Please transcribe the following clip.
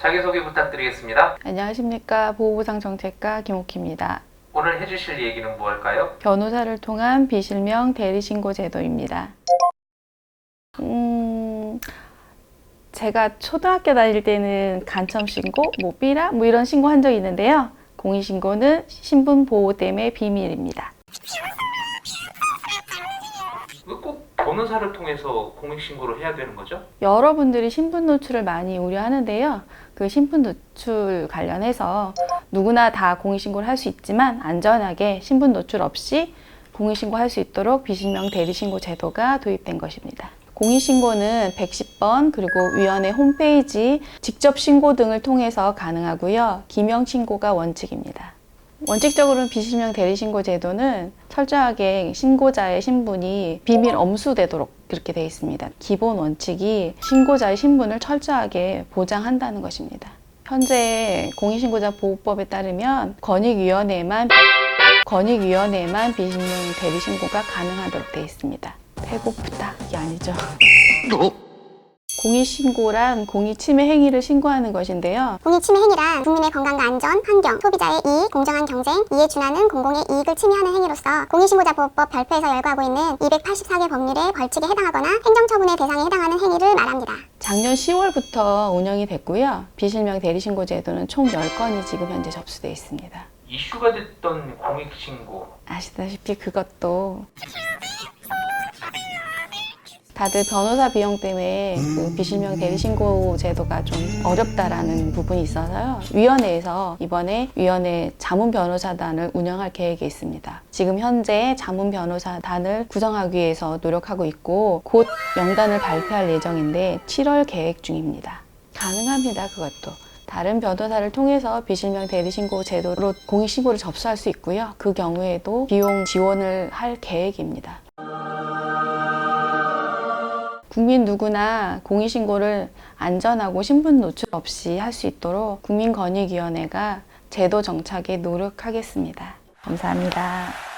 자기소개 부탁드리겠습니다. 안녕하십니까 보호보상정책과 김옥희입니다. 오늘 해주실 얘기는 무엇일까요? 변호사를 통한 비실명 대리신고 제도입니다. 음, 제가 초등학교 다닐 때는 간첩 신고, 뭐 삐라, 뭐 이런 신고 한 적이 있는데요. 공익 신고는 신분 보호 때문에 비밀입니다. 왜꼭 변호사를 통해서 공익신고를 해야 되는 거죠? 여러분들이 신분 노출을 많이 우려하는데요. 그 신분 노출 관련해서 누구나 다 공익신고를 할 수 있지만 안전하게 신분 노출 없이 공익신고할 수 있도록 비실명 대리신고 제도가 도입된 것입니다. 공익신고는 110번 그리고 위원회 홈페이지 직접 신고 등을 통해서 가능하고요. 기명 신고가 원칙입니다. 원칙적으로는 비실명 대리신고 제도는 철저하게 신고자의 신분이 비밀 엄수되도록 그렇게 되어 있습니다. 기본 원칙이 신고자의 신분을 철저하게 보장한다는 것입니다. 현재 공익신고자 보호법에 따르면 권익위원회만 권익위원회만 비실명 대리신고가 가능하도록 되어 있습니다. 배고프다 이게 아니죠. 공익신고란 공익침해 행위를 신고하는 것인데요. 공익침해 행위란 국민의 건강과 안전, 환경, 소비자의 이익, 공정한 경쟁, 이에 준하는 공공의 이익을 침해하는 행위로서 공익신고자보호법 별표에서 열거하고 있는 284개 법률의 벌칙에 해당하거나 행정처분의 대상에 해당하는 행위를 말합니다. 작년 10월부터 운영이 됐고요. 비실명 대리신고 제도는 총 10건이 지금 현재 접수되어 있습니다. 이슈가 됐던 공익신고 아시다시피 그것도 다들 변호사 비용 때문에 그 비실명 대리신고 제도가 좀 어렵다라는 부분이 있어서요. 위원회에서 이번에 위원회 자문 변호사단을 운영할 계획이 있습니다. 지금 현재 자문 변호사단을 구성하기 위해서 노력하고 있고 곧 명단을 발표할 예정인데 7월 계획 중입니다. 가능합니다. 그것도. 다른 변호사를 통해서 비실명 대리신고 제도로 공익신고를 접수할 수 있고요. 그 경우에도 비용 지원을 할 계획입니다. 국민 누구나 공익신고를 안전하고 신분 노출 없이 할 수 있도록 국민권익위원회가 제도 정착에 노력하겠습니다. 감사합니다.